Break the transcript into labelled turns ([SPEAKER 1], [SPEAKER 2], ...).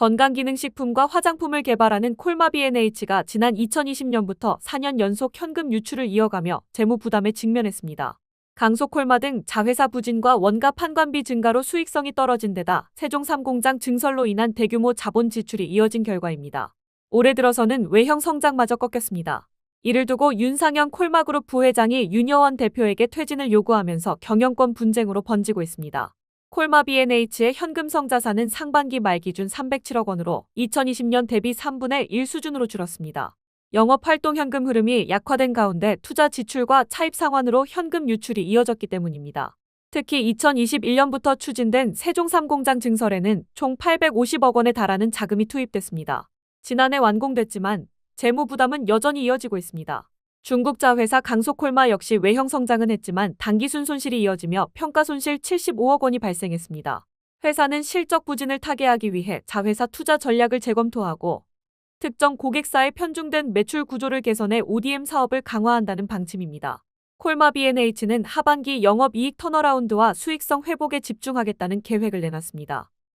[SPEAKER 1] 건강기능식품과 화장품을 개발하는 콜마비NH가 지난 2020년부터 4년 연속 현금 유출을 이어가며 재무 부담에 직면했습니다. 강소콜마 등 자회사 부진과 원가 판관비 증가로 수익성이 떨어진 데다 세종 3공장 증설로 인한 대규모 자본 지출이 이어진 결과입니다. 올해 들어서는 외형 성장마저 꺾였습니다. 이를 두고 윤상현 콜마그룹 부회장이 윤여원 대표에게 퇴진을 요구하면서 경영권 분쟁으로 번지고 있습니다. 콜마 B&H의 현금성 자산은 상반기 말 기준 307억 원으로 2020년 대비 3분의 1 수준으로 줄었습니다. 영업 활동 현금 흐름이 약화된 가운데 투자 지출과 차입 상환으로 현금 유출이 이어졌기 때문입니다. 특히 2021년부터 추진된 세종 3공장 증설에는 총 850억 원에 달하는 자금이 투입됐습니다. 지난해 완공됐지만 재무 부담은 여전히 이어지고 있습니다. 중국자 회사 강소콜마 역시 외형 성장은 했지만 단기순 손실이 이어지며 평가 손실 75억 원이 발생했습니다. 회사는 실적 부진을 타개하기 위해 자회사 투자 전략을 재검토하고 특정 고객사에 편중된 매출 구조를 개선해 ODM 사업을 강화한다는 방침입니다. 콜마 B&H는 하반기 영업 이익 턴어라운드와 수익성 회복에 집중하겠다는 계획을 내놨습니다.